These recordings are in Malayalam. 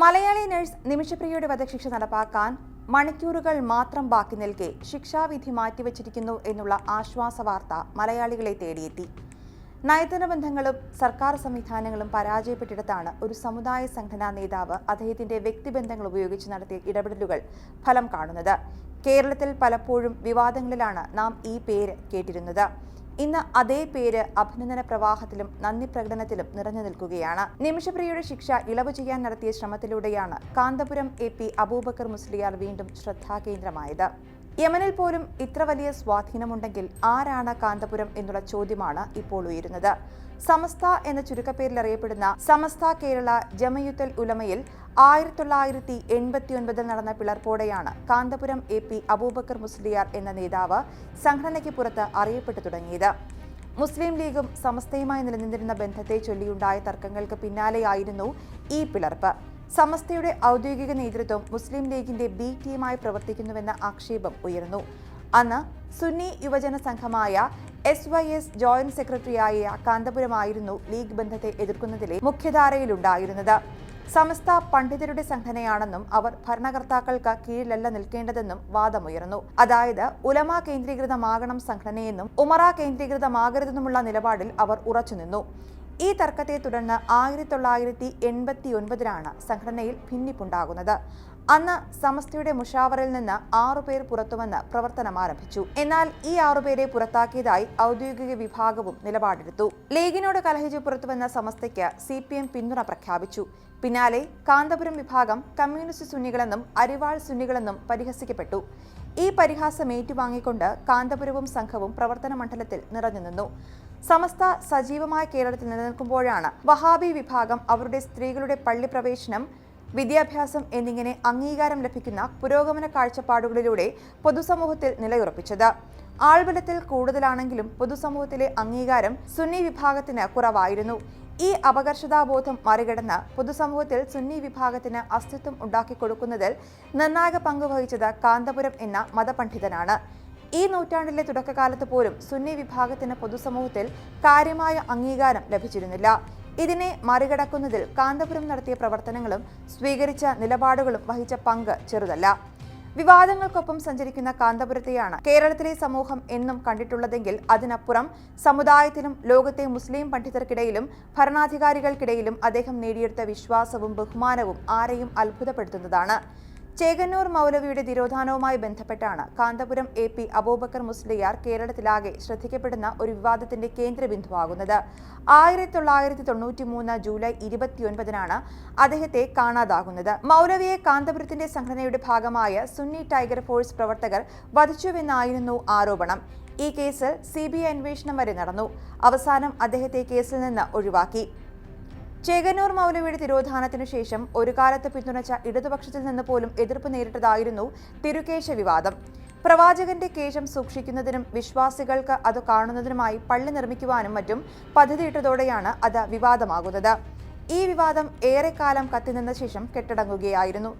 മലയാളി നഴ്സ് നിമിഷപ്രിയയുടെ വധശിക്ഷ നടപ്പാക്കാൻ മണിക്കൂറുകൾ മാത്രം ബാക്കി നിൽക്കെ ശിക്ഷാവിധി മാറ്റിവച്ചിരിക്കുന്നു എന്നുള്ള ആശ്വാസ വാർത്ത മലയാളികളെ തേടിയെത്തി. നയതന്ത്ര ബന്ധങ്ങളും സർക്കാർ സംവിധാനങ്ങളും പരാജയപ്പെട്ടിടത്താണ് ഒരു സമുദായ സംഘടനാ നേതാവ് അദ്ദേഹത്തിന്റെ വ്യക്തിബന്ധങ്ങൾ ഉപയോഗിച്ച് നടത്തിയ ഇടപെടലുകൾ ഫലം കാണുന്നത്. കേരളത്തിൽ പലപ്പോഴും വിവാദങ്ങളിലാണ് നാം ഈ പേര് കേട്ടിരുന്നത്. ഇന്ന് അതേ പേര് അഭിനന്ദന പ്രവാഹത്തിലും നന്ദി പ്രകടനത്തിലും നിറഞ്ഞു നിൽക്കുകയാണ്. നിമിഷപ്രിയയുടെ ശിക്ഷ ഇളവ് ചെയ്യാൻ നടത്തിയ ശ്രമത്തിലൂടെയാണ് കാന്തപുരം എ പി അബൂബക്കർ മുസ്ലിയാർ വീണ്ടും ശ്രദ്ധാകേന്ദ്രമായത്. യമനിൽ പോലും ഇത്ര വലിയ സ്വാധീനമുണ്ടെങ്കിൽ ആരാണ് കാന്തപുരം എന്നുള്ള ചോദ്യമാണ് ഇപ്പോൾ ഉയരുന്നത്. സമസ്ത എന്ന ചുരുക്കപ്പേരിൽ അറിയപ്പെടുന്ന സമസ്ത കേരള ജമയുത്തൽ ഉലമയിൽ ആയിരത്തി തൊള്ളായിരത്തി എൺപത്തി ഒൻപതിൽ നടന്ന പിളർപ്പോടെയാണ് കാന്തപുരം എ പി അബൂബക്കർ മുസ്ലിയാർ എന്ന നേതാവ് സംഘടനയ്ക്ക് പുറത്ത് അറിയപ്പെട്ടു തുടങ്ങിയത്. മുസ്ലിം ലീഗും സമസ്തയുമായി നിലനിന്നിരുന്ന ബന്ധത്തെ ചൊല്ലിയുണ്ടായ തർക്കങ്ങൾക്ക് പിന്നാലെയായിരുന്നു ഈ പിളർപ്പ്. സമസ്തയുടെ ഔദ്യോഗിക നേതൃത്വം മുസ്ലിം ലീഗിന്റെ ബി ടീമായി പ്രവർത്തിക്കുന്നുവെന്ന ആക്ഷേപം ഉയർന്നു. അന്ന് സുന്നി യുവജന സംഘമായ എസ് വൈ എസ് ജോയിന്റ് സെക്രട്ടറിയായ കാന്തപുരമായിരുന്നു ലീഗ് ബന്ധത്തെ എതിർക്കുന്നതിലെ മുഖ്യധാരയിലുണ്ടായിരുന്നത്. സമസ്ത പണ്ഡിതരുടെ സംഘടനയാണെന്നും അവർ ഭരണകർത്താക്കൾക്ക് കീഴിലല്ല നിൽക്കേണ്ടതെന്നും വാദമുയർന്നു. അതായത് ഉലമ കേന്ദ്രീകൃതമാകണം സംഘടനയെന്നും ഉമറ കേന്ദ്രീകൃതമാകരുതെന്നുമുള്ള നിലപാടിൽ അവർ ഉറച്ചുനിന്നു. ഈ തർക്കത്തെ തുടർന്ന് ആയിരത്തി തൊള്ളായിരത്തി എൺപത്തി ഒൻപതിലാണ് സംഘടനയിൽ ഭിന്നിപ്പുണ്ടാകുന്നത്. അന്ന് സമസ്തയുടെ മുഷാവറിൽ നിന്ന് ആറുപേർ പുറത്തുവന്ന് പ്രവർത്തനം ആരംഭിച്ചു. എന്നാൽ ഈ ആറുപേരെ പുറത്താക്കിയതായി ഔദ്യോഗിക വിഭാഗവും നിലപാടെടുത്തു. ലീഗിനോട് കലഹിച്ച് പുറത്തുവന്ന സമസ്തയ്ക്ക് സി പി എം പിന്തുണ പ്രഖ്യാപിച്ചു. പിന്നാലെ കാന്തപുരം വിഭാഗം കമ്മ്യൂണിസ്റ്റ് സുന്നികളെന്നും അരിവാൾ സുന്നികളെന്നും പരിഹസിക്കപ്പെട്ടു. ഈ പരിഹാസം ഏറ്റുവാങ്ങിക്കൊണ്ട് കാന്തപുരവും സംഘവും പ്രവർത്തന മണ്ഡലത്തിൽ നിറഞ്ഞുനിന്നു. സമസ്ത സജീവമായ കേരളത്തിൽ നിലനിൽക്കുമ്പോഴാണ് വഹാബി വിഭാഗം അവരുടെ സ്ത്രീകളുടെ പള്ളി പ്രവേശനം വിദ്യാഭ്യാസം എന്നിങ്ങനെ അംഗീകാരം ലഭിക്കുന്ന പുരോഗമന കാഴ്ചപ്പാടുകളിലൂടെ പൊതുസമൂഹത്തിൽ നിലയുറപ്പിച്ചത്. ആൾബലത്തിൽ കൂടുതലാണെങ്കിലും പൊതുസമൂഹത്തിലെ അംഗീകാരം സുന്നി വിഭാഗത്തിന് കുറവായിരുന്നു. ഈ അപകർഷതാബോധം മറികടന്ന് പൊതുസമൂഹത്തിൽ സുന്നി വിഭാഗത്തിന് അസ്തിത്വം ഉണ്ടാക്കിക്കൊടുക്കുന്നതിൽ നിർണായക പങ്ക് വഹിച്ചത് കാന്തപുരം എന്ന മതപണ്ഡിതനാണ്. ഈ നൂറ്റാണ്ടിലെ തുടക്കകാലത്ത് പോലും സുന്നി വിഭാഗത്തിന് പൊതുസമൂഹത്തിൽ കാര്യമായ അംഗീകാരം ലഭിച്ചിരുന്നില്ല. ഇതിനെ മറികടക്കുന്നതിൽ കാന്തപുരം നടത്തിയ പ്രവർത്തനങ്ങളും സ്വീകരിച്ച നിലപാടുകളും വഹിച്ച പങ്ക് ചെറുതല്ല. വിവാദങ്ങൾക്കൊപ്പം സഞ്ചരിക്കുന്ന കാന്തപുരത്തെയാണ് കേരളത്തിലെ സമൂഹം എന്നും കണ്ടിട്ടുള്ളതെങ്കിൽ അതിനപ്പുറം സമുദായത്തിലും ലോകത്തെ മുസ്ലിം പണ്ഡിതർക്കിടയിലും ഭരണാധികാരികൾക്കിടയിലും അദ്ദേഹം നേടിയെടുത്ത വിശ്വാസവും ബഹുമാനവും ആരെയും അത്ഭുതപ്പെടുത്തുന്നതാണ്. ചേകന്നൂർ മൗലവിയുടെ തിരോധാനവുമായി ബന്ധപ്പെട്ടാണ് കാന്തപുരം എ പി അബൂബക്കർ മുസ്ലിയാർ കേരളത്തിലാകെ ശ്രദ്ധിക്കപ്പെടുന്ന ഒരു വിവാദത്തിന്റെ കേന്ദ്രബിന്ദുവാകുന്നത്. ആയിരത്തി തൊള്ളായിരത്തി തൊണ്ണൂറ്റി മൂന്ന് ജൂലൈ ഇരുപത്തിയൊൻപതിനാണ് അദ്ദേഹത്തെ കാണാതാകുന്നത്. മൗലവിയെ കാന്തപുരത്തിന്റെ സംഘടനയുടെ ഭാഗമായ സുന്നി ടൈഗർ ഫോഴ്സ് പ്രവർത്തകർ വധിച്ചുവെന്നായിരുന്നു ആരോപണം. ഈ കേസിൽ സി ബി ഐ അന്വേഷണം വരെ നടന്നു. അവസാനം അദ്ദേഹത്തെ കേസിൽ നിന്ന് ഒഴിവാക്കി. ചേകന്നൂർ മൗലവിയുടെ തിരോധാനത്തിനു ശേഷം ഒരു കാലത്ത് പിന്തുണച്ച ഇടതുപക്ഷത്തിൽ നിന്ന് പോലും എതിർപ്പ് നേരിട്ടതായിരുന്നു തിരുകേശ വിവാദം. പ്രവാചകന്റെ കേശം സൂക്ഷിക്കുന്നതിനും വിശ്വാസികൾക്ക് അത് കാണുന്നതിനുമായി പള്ളി നിർമ്മിക്കുവാനും മറ്റും പദ്ധതിയിട്ടതോടെയാണ് അത് വിവാദമാകുന്നത്. ഈ വിവാദം ഏറെക്കാലം കത്തിനിന്ന ശേഷം കെട്ടടങ്ങുകയായിരുന്നു.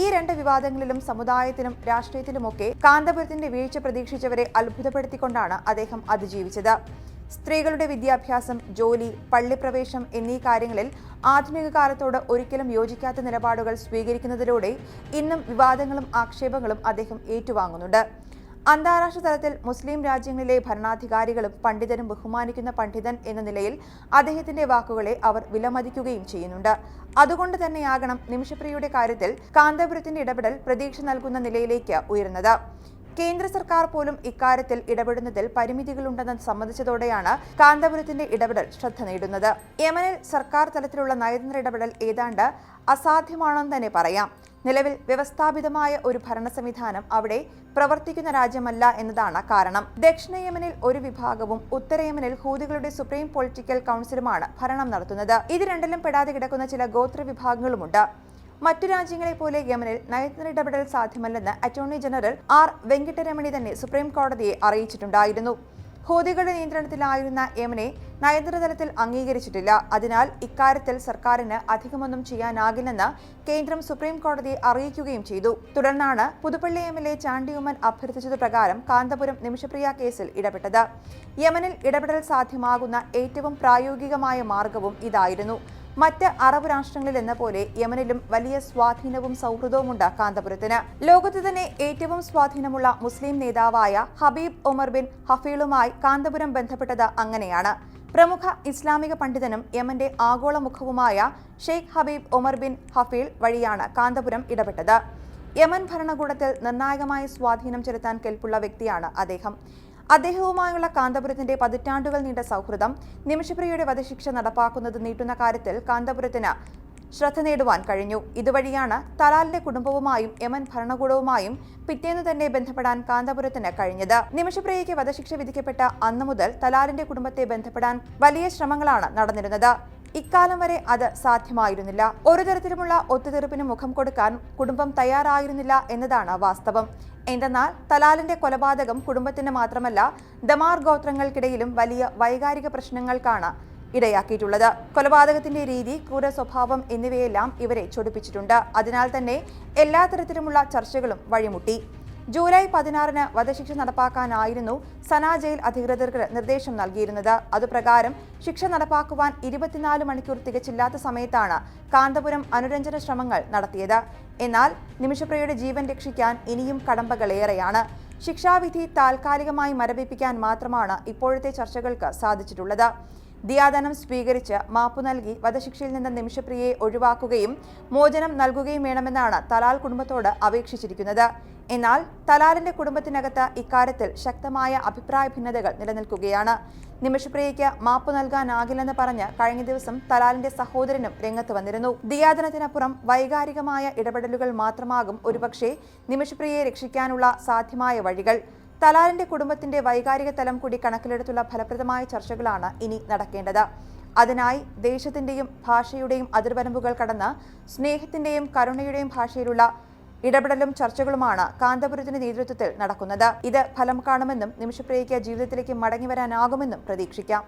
ഈ രണ്ട് വിവാദങ്ങളിലും സമുദായത്തിലും രാഷ്ട്രീയത്തിലുമൊക്കെ കാന്തപുരത്തിന്റെ വീഴ്ച പ്രതീക്ഷിച്ചവരെ അത്ഭുതപ്പെടുത്തിക്കൊണ്ടാണ് അദ്ദേഹം അതിജീവിച്ചത്. സ്ത്രീകളുടെ വിദ്യാഭ്യാസം ജോലി പള്ളിപ്രവേശം എന്നീ കാര്യങ്ങളിൽ ആധുനിക കാലത്തോട് ഒരിക്കലും യോജിക്കാത്ത നിലപാടുകൾ സ്വീകരിക്കുന്നതിലൂടെ ഇന്നും വിവാദങ്ങളും ആക്ഷേപങ്ങളും അദ്ദേഹം ഏറ്റുവാങ്ങുന്നുണ്ട്. അന്താരാഷ്ട്ര തലത്തിൽ മുസ്ലിം രാജ്യങ്ങളിലെ ഭരണാധികാരികളും പണ്ഡിതരും ബഹുമാനിക്കുന്ന പണ്ഡിതൻ എന്ന നിലയിൽ അദ്ദേഹത്തിന്റെ വാക്കുകളെ അവർ വിലമതിക്കുകയും ചെയ്യുന്നുണ്ട്. അതുകൊണ്ട് തന്നെയാകണം നിമിഷപ്രിയയുടെ കാര്യത്തിൽ കാന്തപുരത്തിന്റെ ഇടപെടൽ പ്രതീക്ഷ നൽകുന്ന നിലയിലേക്ക് ഉയർന്നത് കേന്ദ്ര സർക്കാർ പോലും ഇക്കാര്യത്തിൽ ഇടപെടുന്നതിൽ പരിമിതികളുണ്ടെന്ന് സമ്മതിച്ചതോടെയാണ് കാന്തപുരത്തിന്റെ ഇടപെടൽ ശ്രദ്ധ നേടുന്നത്. യമനിൽ സർക്കാർ തലത്തിലുള്ള നയതന്ത്ര ഇടപെടൽ ഏതാണ്ട് അസാധ്യമാണെന്ന് തന്നെ പറയാം. നിലവിൽ വ്യവസ്ഥാപിതമായ ഒരു ഭരണ സംവിധാനം അവിടെ പ്രവർത്തിക്കുന്ന രാജ്യമല്ല എന്നതാണ് കാരണം. ദക്ഷിണ യമനിൽ ഒരു വിഭാഗവും ഉത്തര യമനിൽ ഹൂതികളുടെ സുപ്രീം പൊളിറ്റിക്കൽ കൗൺസിലുമാണ് ഭരണം നടത്തുന്നത്. ഇത് രണ്ടിലും പെടാതെ കിടക്കുന്ന ചില ഗോത്ര വിഭാഗങ്ങളുമുണ്ട്. മറ്റു രാജ്യങ്ങളെ പോലെ യമനിൽ നയതന്ത്ര ഇടപെടൽ സാധ്യമല്ലെന്ന് അറ്റോർണി ജനറൽ ആർ വെങ്കിട്ടരമണി തന്നെ സുപ്രീം കോടതിയെ അറിയിച്ചിട്ടുണ്ടായിരുന്നു. ഹോദികളുടെ നിയന്ത്രണത്തിലായിരുന്ന യമനെ നയതന്ത്ര തലത്തിൽ അംഗീകരിച്ചിട്ടില്ല. അതിനാൽ ഇക്കാര്യത്തിൽ സർക്കാരിന് അധികമൊന്നും ചെയ്യാനാകില്ലെന്ന് കേന്ദ്രം സുപ്രീം കോടതിയെ അറിയിക്കുകയും ചെയ്തു. തുടർന്നാണ് Puthuppally M L A Chandy Oommen അഭ്യർത്ഥിച്ചത് പ്രകാരം കാന്തപുരം നിമിഷപ്രിയ കേസിൽ ഇടപെട്ടത്. യമനിൽ ഇടപെടൽ സാധ്യമാകുന്ന ഏറ്റവും പ്രായോഗികമായ മാർഗവും ഇതായിരുന്നു. മറ്റ് അറബ് രാഷ്ട്രങ്ങളിൽ എന്ന പോലെ യമനിലും വലിയ സ്വാധീനവും സൗഹൃദവുമുണ്ട് കാന്തപുരത്തിന്. ലോകത്ത് തന്നെ ഏറ്റവും സ്വാധീനമുള്ള മുസ്ലിം നേതാവായ ഹബീബ് ഒമർ ബിൻ ഹഫീളുമായി കാന്തപുരം ബന്ധപ്പെട്ടത് അങ്ങനെയാണ്. പ്രമുഖ ഇസ്ലാമിക പണ്ഡിതനും യമന്റെ ആഗോള മുഖവുമായ ഷെയ്ഖ് ഹബീബ് ഒമർ ബിൻ ഹഫീൽ വഴിയാണ് കാന്തപുരം ഇടപെട്ടത്. യമൻ ഭരണകൂടത്തിൽ നിർണായകമായ സ്വാധീനം ചെലുത്താൻ കെൽപ്പുള്ള വ്യക്തിയാണ് അദ്ദേഹം. അദ്ദേഹവുമായുള്ള കാന്തപുരത്തിന്റെ പതിറ്റാണ്ടുകൾ നീണ്ട സൗഹൃദം നിമിഷപ്രിയയുടെ വധശിക്ഷ നടപ്പാക്കുന്നത് നീട്ടുന്ന കാര്യത്തിൽ കാന്തപുരത്തിന് ശ്രദ്ധ നേടുവാൻ കഴിഞ്ഞു. ഇതുവഴിയാണ് തലാലിന്റെ കുടുംബവുമായും യമൻ ഭരണകൂടവുമായും പിറ്റേന്ന് തന്നെ ബന്ധപ്പെടാൻ കാന്തപുരത്തിന് കഴിഞ്ഞത്. നിമിഷപ്രിയയ്ക്ക് വധശിക്ഷ വിധിക്കപ്പെട്ട അന്നു മുതൽ തലാലിന്റെ കുടുംബത്തെ ബന്ധപ്പെടാൻ വലിയ ശ്രമങ്ങളാണ് നടന്നിരുന്നത്. ഇക്കാലം വരെ അത് സാധ്യമായിരുന്നില്ല. ഒരു തരത്തിലുമുള്ള ഒത്തുതീർപ്പിന് മുഖം കൊടുക്കാൻ കുടുംബം തയ്യാറായിരുന്നില്ല എന്നതാണ് വാസ്തവം. എന്തെന്നാൽ തലാലിന്റെ കൊലപാതകം കുടുംബത്തിന് മാത്രമല്ല ദമാർ ഗോത്രങ്ങൾക്കിടയിലും വലിയ വൈകാരിക പ്രശ്നങ്ങൾക്കാണ് ഇടയാക്കിയിട്ടുള്ളത്. കൊലപാതകത്തിന്റെ രീതി ക്രൂര സ്വഭാവം എന്നിവയെല്ലാം ഇവരെ ചൊടിപ്പിച്ചിട്ടുണ്ട്. അതിനാൽ തന്നെ എല്ലാ തരത്തിലുമുള്ള ചർച്ചകളും വഴിമുട്ടി. ജൂലൈ പതിനാറിന് വധശിക്ഷ നടപ്പാക്കാനായിരുന്നു സനാ ജയിൽ അധികൃതർക്ക് നിർദ്ദേശം നൽകിയിരുന്നത്. അതുപ്രകാരം ശിക്ഷ നടപ്പാക്കുവാൻ ഇരുപത്തിനാല് മണിക്കൂർ തികച്ചില്ലാത്ത സമയത്താണ് കാന്തപുരം അനുരഞ്ജന ശ്രമങ്ങൾ നടത്തിയത്. എന്നാൽ നിമിഷപ്രിയയുടെ ജീവൻ രക്ഷിക്കാൻ ഇനിയും കടമ്പകളേറെയാണ്. ശിക്ഷാവിധി താൽക്കാലികമായി മരവിപ്പിക്കാൻ മാത്രമാണ് ഇപ്പോഴത്തെ ചർച്ചകൾക്ക് സാധിച്ചിട്ടുള്ളത്. ദിയാദനം സ്വീകരിച്ച് മാപ്പു നൽകി വധശിക്ഷയിൽ നിന്ന് നിമിഷപ്രിയയെ ഒഴിവാക്കുകയും മോചനം നൽകുകയും വേണമെന്നാണ് തലാൽ കുടുംബത്തോട് അപേക്ഷിച്ചിരിക്കുന്നത്. എന്നാൽ തലാലിന്റെ കുടുംബത്തിനകത്ത് ഇക്കാര്യത്തിൽ ശക്തമായ അഭിപ്രായ ഭിന്നതകൾ നിലനിൽക്കുകയാണ്. നിമിഷപ്രിയയ്ക്ക് മാപ്പ് നൽകാനാകില്ലെന്ന് പറഞ്ഞ് കഴിഞ്ഞ ദിവസം തലാലിന്റെ സഹോദരനും രംഗത്ത് വന്നിരുന്നു. ദിയാദനത്തിനപ്പുറം വൈകാരികമായ ഇടപെടലുകൾ മാത്രമാകും ഒരുപക്ഷെ നിമിഷപ്രിയയെ രക്ഷിക്കാനുള്ള സാധ്യമായ വഴികൾ. തലാലിന്റെ കുടുംബത്തിന്റെ വൈകാരിക തലം കൂടി കണക്കിലെടുത്തുള്ള ഫലപ്രദമായ ചർച്ചകളാണ് ഇനി നടക്കേണ്ടത്. അതിനായി ദേശത്തിന്റെയും ഭാഷയുടെയും അതിർവരമ്പുകൾ കടന്ന് സ്നേഹത്തിന്റെയും കരുണയുടെയും ഭാഷയിലുള്ള ഇടപെടലും ചർച്ചകളുമാണ് കാന്തപുരത്തിന്റെ നേതൃത്വത്തിൽ നടക്കുന്നത്. ഇത് ഫലം കാണുമെന്നും നിമിഷപ്രിയയ്ക്ക് ജീവിതത്തിലേക്ക് മടങ്ങി വരാനാകുമെന്നും പ്രതീക്ഷിക്കാം.